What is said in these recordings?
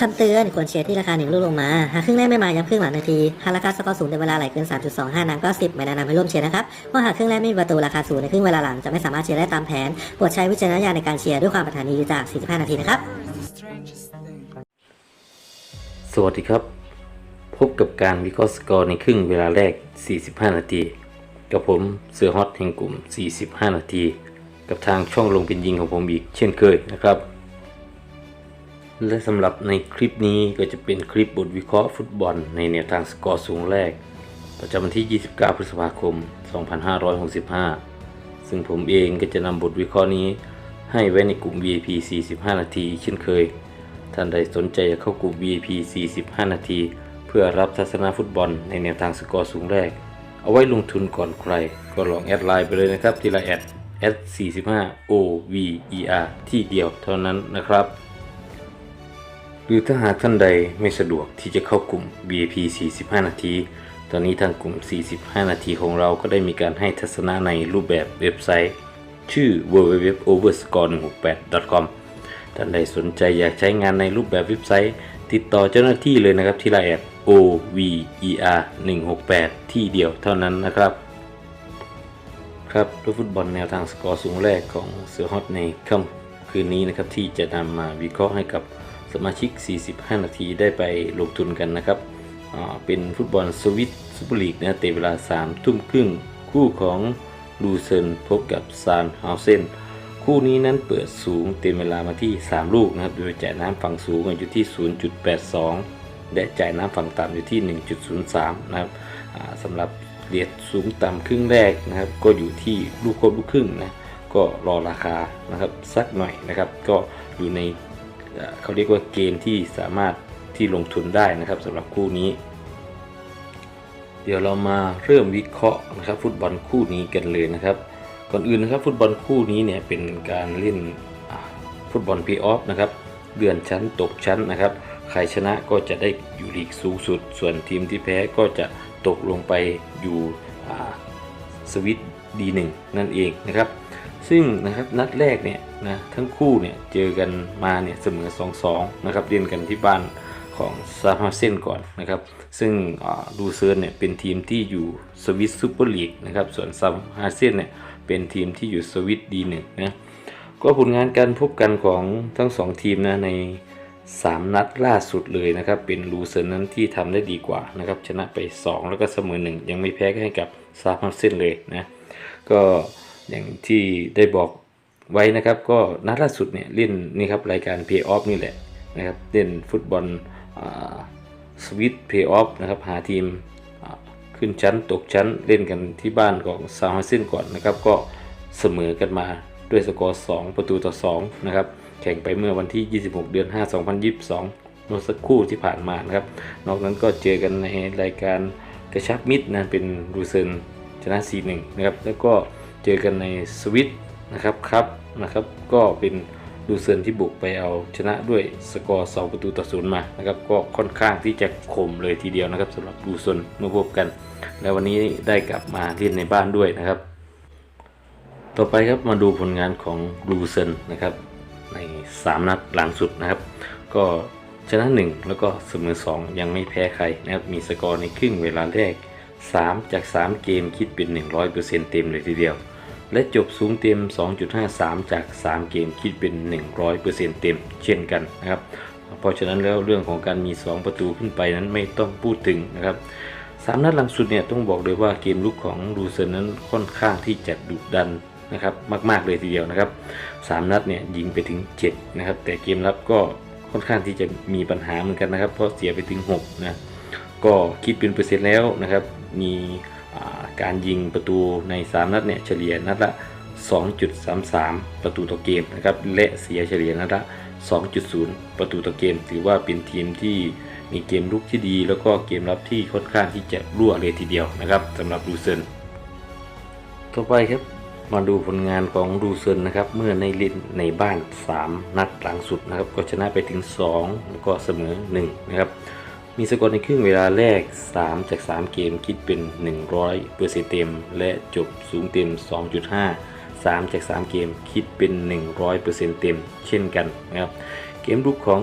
คำเตือนควรเชียร์ที่ราคาหนึ่งลูกลงมา หากครึ่งแรกไม่มาย้ำครึ่งหลังนาที หากราคาสกอร์สูงในเวลาไหลเกิน 3.25นังก็ 10 ไม่แนะนำให้ร่วมเชียร์นะครับเพราะหากครึ่งแรกไม่มีประตูราคาสูงในครึ่งเวลาหลังจะไม่สามารถเชียร์ได้ตามแผนโปรดใช้วิจารณญาณในการเชียร์ด้วยความปรารถนาดีจาก 45 นาทีนะครับ สวัสดีครับ พบกับการวิเคราะห์สกอร์ในครึ่งเวลาแรก 45 นาที กับผมเสือฮอตแห่งกลุ่ม 45 นาที กับทางช่องลงเป็นยิงของผมอีกเช่นเคยนะครับ และสำหรับในคลิปนี้ก็จะเป็นคลิปบทวิเคราะห์ฟุตบอล ในแนวทางสกอร์สูงแรก ประจำวันที่ 29 พฤษภาคม 2565 ซึ่งผมเองก็จะนำบทวิเคราะห์นี้ ให้ไว้ในกลุ่ม VIP 45 นาที เช่นเคย ท่านใดสนใจจะเข้ากลุ่ม VIP 45 นาที เพื่อรับทัศนาฟุตบอล ในแนวทางสกอร์สูงแรก เอาไว้ลงทุนก่อนใคร ก็ลองแอดไลน์ไปเลยนะครับที่ลน์แอดแอด45 OVER ที่เดียวเท่านั้นนะครับ หรือถ้าหากท่านใดไม่สะดวกที่จะเข้ากลุ่ม VIP 45 นาที ตอนนี้ทางกลุ่ม 45 นาทีของเราก็ได้มีการให้ทัศนะในรูปแบบเว็บไซต์ ชื่อ www.overscore168.com ท่านใดสนใจอยากใช้งานในรูปแบบเว็บไซต์ ติดต่อเจ้าหน้าที่เลยนะครับที่ไลน์แอด OVER 168ที่เดียวเท่านั้นนะครับ ครับด้วยฟุตบอลแนวทางสกอร์สูงแรกของเสือฮอตในค่ำคืนนี้นะครับที่จะนำมาวิเคราะห์ให้กับ สมาชิก 45 นาทีได้ไปลงทุนกันนะครับอ่าเป็นฟุตบอลสวิตซูเปอร์ลีกนะเตะเวลา 3 ทุ่มครึ่ง คู่ของลูเซิร์นพบกับซานเฮาเซนคู่นี้นั้นเปิดสูงเต็มเวลามาที่ 3 ลูกนะครับ โดยจ่ายน้ำฝั่งสูงอยู่ที่ 0.82 และจ่ายน้ำฝั่งต่ำอยู่ที่ 1.03 นะครับอ่าสำหรับเหรียญสูงต่ำครึ่งแรกนะครับ ก็อยู่ที่ลูกครบลูกครึ่งนะ ก็รอราคานะครับสักหน่อยนะครับ ก็อยู่ใน เขาเรียกว่าเกณฑ์ที่สามารถที่ลงทุนได้นะครับสำหรับคู่นี้ เดี๋ยวเรามาเริ่มวิเคราะห์นะครับ ฟุตบอลคู่นี้กันเลยนะครับก่อนอื่นนะครับฟุตบอลคู่นี้เนี่ยเป็นการเล่นฟุตบอลพย์ออฟนะครับเลื่อนชั้นตกชั้นนะครับ ใครชนะก็จะได้อยู่ลีกสูงสุด ส่วนทีมที่แพ้ก็จะตกลงไปอยู่สวิตดีหนึ่งนั่นเองนะครับ ซึ่งนะครับนัดแรกเนี่ยนะทั้งคู่เนี่ยเจอกันมาเนี่ยเสมอ 2-2 นะครับเล่นกันที่บ้านของซาฮาเซนก่อนนะครับ ซึ่งดูเซิร์นเนี่ยเป็นทีมที่อยู่สวิตซูเปอร์ลีกนะครับส่วนซาฮาเซนเนี่ยเป็นทีมที่อยู่สวิตดีหนึ่งนะก็ผลงานการพบกันของทั้งสองทีมนะใน 3 นัดล่าสุดเลยนะครับ เป็นลูเซิร์นนั้นที่ทำได้ดีกว่านะครับชนะไป 2 แล้วก็เสมอ 1 ยังไม่แพ้ให้กับซาฮาเซนเลยนะก็ อย่างที่ได้บอกไว้นะครับ ก็นัดล่าสุดเนี่ยเล่นนี่ครับรายการเพย์ออฟนี่แหละนะครับเล่นฟุตบอลสวิตเพย์ออฟนะครับหาทีมขึ้นชั้นตกชั้นเล่นกันที่บ้านของซาฮาเซนก่อนนะครับก็เสมอกันมาด้วยสกอร์ 2 ประตูต่อ2นะครับแข่งไปเมื่อวันที่ 26 เดือน 5 2022เมื่อสักครู่ที่ผ่านมานะครับ นอกนั้นก็เจอกันในรายการกระชับมิตรนะเป็นรูเซนชนะ 4-1 นะครับแล้วก็ เจอกันในสวิตนะครับครับนะครับก็เป็นดูเซินที่บุกไปเอาชนะด้วยสกอร์2ประตูต่อศูนย์มานะครับก็ค่อนข้างที่จะคมเลยทีเดียวนะครับสำหรับดูเซินเมื่อพบกัน แล้ววันนี้ได้กลับมาเล่นในบ้านด้วยนะครับ ต่อไปครับมาดูผลงานของลูเซนนะครับใน 3 นัดหลังสุดนะครับ ก็ชนะ 1 แล้วก็เสมอ 2 ยังไม่แพ้ใครนะครับมีสกอร์ในครึ่งเวลาแรก 3 จาก 3 เกมคิดเป็น 100%เต็มเลยทีเดียว และจบสูงเต็ม 2.53 จาก 3 เกมคิดเป็น 100%เต็ม เช่นกันนะครับ เพราะฉะนั้นแล้วเรื่องของการมี 2 ประตูขึ้นไปนั้นไม่ต้องพูดถึงนะครับสามนัดหลังสุดเนี่ยต้องบอกเลยว่าเกมลุกของลูเซนนั้นค่อนข้างที่จะดุดันนะครับมาก ๆเลยทีเดียวนะครับ3นัดเนี่ยยิงไปถึง7นะครับแต่เกมรับก็ค่อนข้างที่จะมีปัญหาเหมือนกันนะครับ เพราะเสียไปถึง6นะก็คิดเป็นเปอร์เซ็นต์แล้วนะครับมี การยิงประตูใน 3 นัดเนี่ยเฉลี่ยนัดละ 2.33 ประตูต่อเกมนะครับและเสียเฉลี่ยนัดละ 2.0 ประตูต่อเกม ถือว่าเป็นทีมที่มีเกมลุกที่ดี แล้วก็เกมรับที่ค่อนข้างที่จะรั่วเลยทีเดียวนะครับสำหรับลูเซนต่อไปครับมาดูผลงานของดูเซนนะครับเมื่อในล่นในบ้าน 3 นัดหลังสุดนะครับก็ชนะไปถึง 2 แล้วก็เสมอ1นะครับ มีสกอร์ในครึ่งเวลาแรก 3 จาก 3 เกมคิดเป็น 100เปอร์เซ็นต์เต็ม และจบสูงเต็ม 2.5 3 จาก 3 เกมคิดเป็น 100เปอร์เซ็นต์เต็ม เช่นกันนะครับ เกมรุกของ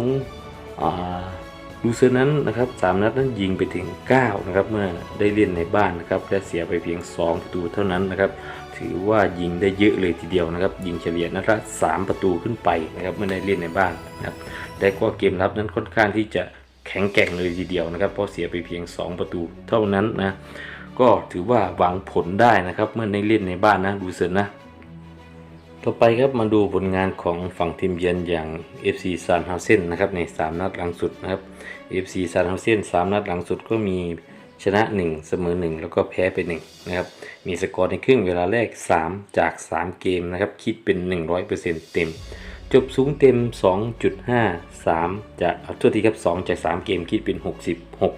ลูเซอร์นั้นนะครับสามนัดนั้นยิงไปถึง 9 นะครับ เมื่อได้เล่นในบ้านนะครับและเสียไปเพียง 2 ประตูเท่านั้นนะครับ ถือว่ายิงได้เยอะเลยทีเดียวนะครับ ยิงเฉลี่ยนัดละ3ประตูขึ้นไปนะครับเมื่อได้เล่นในบ้านนะครับแต่ก็เกมรับนั้นค่อนข้างที่จะ แข็งแกร่งเลยทีเดียวนะครับ เพราะเสียไปเพียง 2 ประตูเท่านั้นนะ ก็ถือว่าหวังผลได้นะครับ เมื่อได้เล่นในบ้านนะดูเซนนะ ต่อไปครับมาดูผลงานของฝั่งทีมเยือนอย่าง FC ซานเฮาเซนนะครับใน 3 นัดหลังสุดนะครับ FC ซานเฮาเซน3นัดหลังสุดก็มีชนะ 1 เสมอ 1 แล้วก็แพ้ไป1นะครับ มีสกอร์ในครึ่งเวลาแรก 3 จาก 3 เกมนะครับ คิดเป็น 100%เต็ม จบสูงเต็ม 2.5 3 จากเอาโทษทีครับ 2 จาก 3 เกมคิดเป็น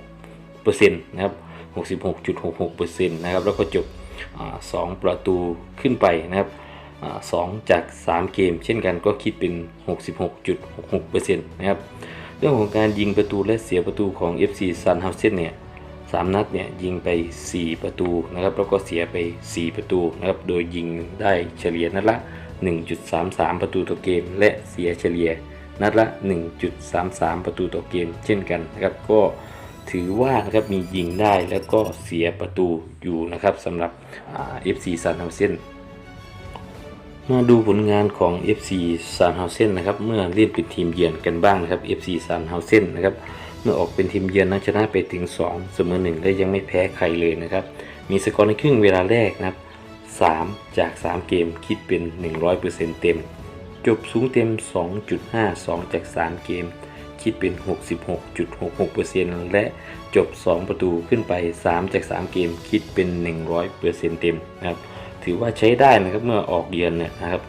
66%นะครับ 66.66%นะครับ แล้วก็จบ 2 ประตูขึ้นไปนะครับ 2 จาก 3 เกม เช่นกันก็คิดเป็น 66.66%นะครับ เรื่องของการยิงประตูและเสียประตูของ FC s u n h o u s e n เนี่ยสามนัดเนี่ยยิงไป 4 ประตูนะครับ แล้วก็เสียไป 4 ประตูนะครับ โดยยิงได้เฉลี่ยนัดละ 1.33 ประตูต่อเกม และเสียเฉลี่ยนัดละ 1.33 ประตูต่อเกม เช่นกันนะครับก็ถือว่านะครับมียิงได้แล้วก็เสียประตูอยู่นะครับสำหรับอ่า FC s u n h o u s e n มาดูผลงานของ FC s a n h o u s e n นะครับเมื่อเล่นเป็นทีมเยือนกันบ้างนะครับ FC s a n h o u s e n นะครับเมื่อออกเป็นทีมเยือนนั้นชนะไปถึง 2 เสมอ1และยังไม่แพ้ใครเลยนะครับ มีสกอร์ในครึ่งเวลาแรกนะครับ 3 จาก 3 เกมคิดเป็น 100%เต็ม จบสูงเต็ม 2.52 จาก 3 เกม คิดเป็น 66.66%และจบ 2 ประตูขึ้นไป 3 จาก 3 เกมคิดเป็น 100%เต็มนะครับถือว่าใช้ได้นะครับเมื่อออกเยือนเนี่ยนะครับ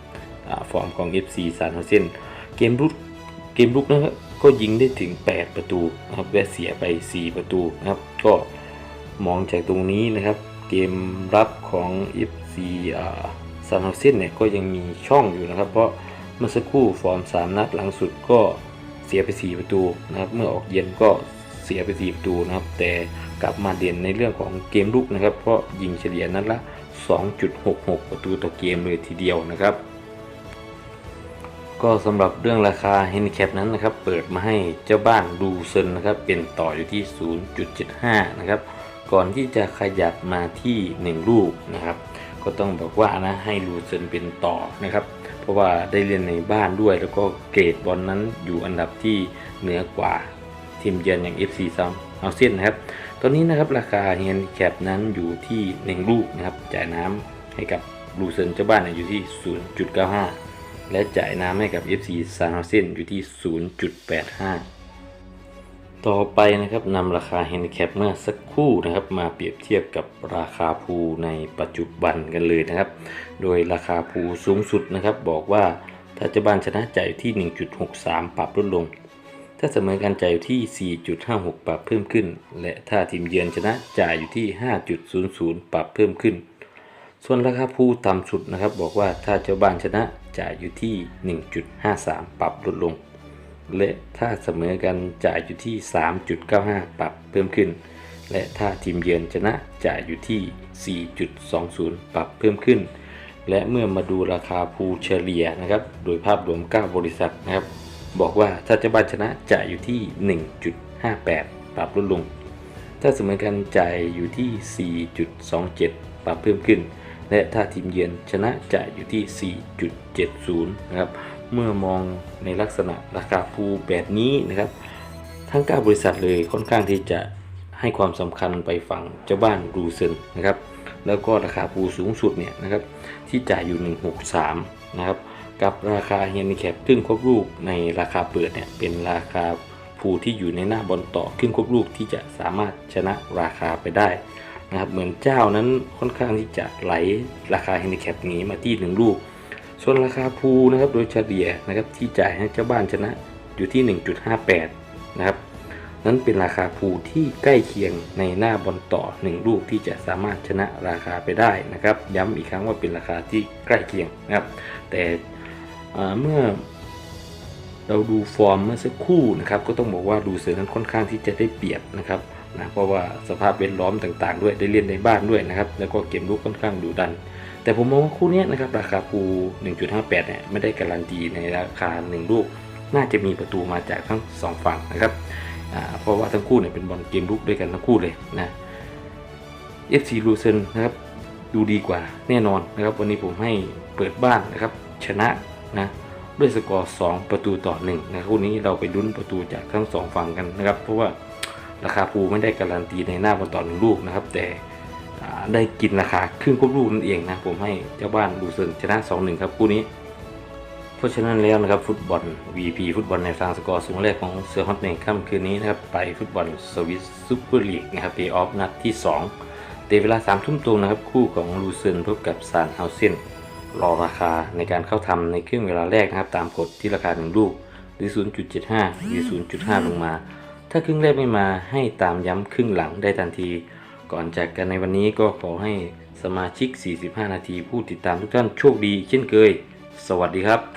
ฟอร์มของ FC ซานโฮเซนเกมรุกเกมรุกนะครับก็ยิงได้ถึง 8 ประตูนะครับและเสียไป 4 ประตูนะครับก็มองจากตรงนี้นะครับ เกมรับของ FC ซานโฮเซนเนี่ยก็ยังมีช่องอยู่นะครับ เพราะเมื่อสักครู่ฟอร์ม 3 นัดหลังสุดก็เสียไป 4 ประตูนะครับ เมื่อออกเย็นก็เสียไป 4 ประตูนะครับ แต่กลับมาเด่นในเรื่องของเกมลุกนะครับ เพราะยิงเฉลี่ยนัดละ 2.66 ประตูต่อเกมเลยทีเดียวนะครับ ก็สำหรับเรื่องราคา h a n d i c a p นั้นนะครับ เปิดมาให้เจ้าบ้านดูเซนนะครับ เป็นต่ออยู่ที่ 0.75 นะครับ ก่อนที่จะขยับมาที่ 1 ลูกนะครับ ก็ต้องบอกว่านะให้ลูเซนเป็นต่อนะครับ เพราะว่าได้เรียนในบ้านด้วย แล้วก็เกรดบอลนั้นอยู่อันดับที่เหนือกว่าทีมเยือนอย่าง FC ซัมเฮาเซนนะครับ ตอนนี้นะครับราคาเฮนแคปนั้นอยู่ที่ 1 ลูกนะครับ จ่ายน้ำให้กับลูเซนเจ้าบ้านอยู่ที่ 0.95 และจ่ายน้ำให้กับ FC ซาน h เซนอยู่ที่ 0.85 ต่อไปนะครับนำราคาเฮนแคปเมื่อสักครู่นะครับ มาเปรียบเทียบกับราคาภูในปัจจุบันกันเลยนะครับ โดยราคาภูสูงสุดนะครับ บอกว่าถ้าเจ้าบ้านชนะจ่ายอยู่ที่ 1.63 ปรับลดลง ถ้าเสมอกันจ่ายอยู่ที่ 4.56 ปรับเพิ่มขึ้น และถ้าทีมเยือนชนะจ่ายอยู่ที่ 5.00 ปรับเพิ่มขึ้น ส่วนราคาผู้ต่ำสุดนะครับ บอกว่าถ้าเจ้าบ้านชนะจ่ายอยู่ที่ 1.53 ปรับลดลง และถ้าเสมอกันจ่ายอยู่ที่ 3.95 ปรับเพิ่มขึ้น และถ้าทีมเยือนชนะจ่ายอยู่ที่ 4.20 ปรับเพิ่มขึ้น และเมื่อมาดูราคาภูเฉลี่ยนะครับ โดยภาพรวม 9 บริษัทนะครับ บอกว่าถ้าเจ้าบ้านชนะจ่ายอยู่ที่ 1.58 ปรับลดลง ถ้าเสมอกันจ่ายอยู่ที่ 4.27 ปรับเพิ่มขึ้น และถ้าทีมเยือนชนะจ่ายอยู่ที่ 4.70 นะครับ เมื่อมองในลักษณะราคาภูแบบนี้นะครับ ทั้ง 9 บริษัทเลยค่อนข้างที่จะให้ความสำคัญไปฝั่งเจ้าบ้านรูเซนนะครับ แล้วก็ราคาภูสูงสุดเนี่ยนะครับที่จ่ายอยู่ 163 นะครับ กับราคาเฮนดิแคปครึ่งครบลูกในราคาเปิดเนี่ยเป็นราคาภูที่อยู่ในหน้าบอลต่อครึ่งครบลูกที่จะสามารถชนะราคาไปได้นะครับเหมือนเจ้านั้นค่อนข้างที่จะไหลราคาเฮนดิแคปนี้มาที่ 1 ลูก ส่วนราคาภูนะครับโดยเฉลี่ยนะครับที่จ่ายให้เจ้าบ้านชนะอยู่ที่ 1.58 นะครับนั้นเป็นราคาภูที่ใกล้เคียงในหน้าบอลต่อ 1 ลูกที่จะสามารถชนะราคาไปได้นะครับ ย้ำอีกครั้งว่าเป็นราคาที่ใกล้เคียงนะครับ แต่เมื่อเราดูฟอร์มเมื่อสักครู่นะครับ ก็ต้องบอกว่าดูเสือนั้นค่อนข้างที่จะได้เปรียบนะครับนะเพราะว่าสภาพแวดล้อมต่างๆ ด้วยได้เล่นในบ้านด้วยนะครับ แล้วก็เกมลุกค่อนข้างดุดัน แต่ผมมองว่าคู่นี้นะครับราคาภู1.58 เนี่ยไม่ได้การันตีในราคา 1 ลูก น่าจะมีประตูมาจากทั้งสองฝั่งนะครับเพราะว่าทั้งคู่เนี่ยเป็นบอลเกมลุกด้วยกันทั้งคู่เลยนะ FC ลูเซนนะครับดูดีกว่าแน่นอนนะครับวันนี้ผมให้เปิดบ้านนะครับชนะนะด้วยสกอร์ 2 ประตูต่อ1นะคู่นี้เราไปลุ้นประตูจากทั้งสองฝั่งกันนะครับ เพราะว่าราคาปูไม่ได้การันตีในหน้าบอลต่อหนึ่งลูกนะครับ แต่ ได้กินราคาครึ่งควบลูกนั่นเองนะผมให้เจ้าบ้านลูเซนชนะ2-1ครับคู่นี้ เพราะฉะนั้นแล้วนะครับฟุตบอล VP ฟุตบอลในฟางสกอร์สูงแรกของเสือฮอตในค่ำคืนนี้นะครับไปฟุตบอลสวิสซูเปอร์ลีกนะครับเพย์ออฟนัดที่ 2 เตะเวลา3ทุ่มตรงนะครับคู่ของลูเซนพบกับซานเฮาเซนรอราคาในการเข้าทำในครึ่งเวลาแรกนะครับตามกฎที่ราคา1ลูกหรือ 0.75 หรือ 0.5 ลงมา ถ้าครึ่งแรกไม่มาให้ตามย้ำครึ่งหลังได้ทันที ก่อนจากกันในวันนี้ก็ขอให้สมาชิก 45 นาทีผู้ติดตามทุกท่านโชคดีเช่นเคย สวัสดีครับ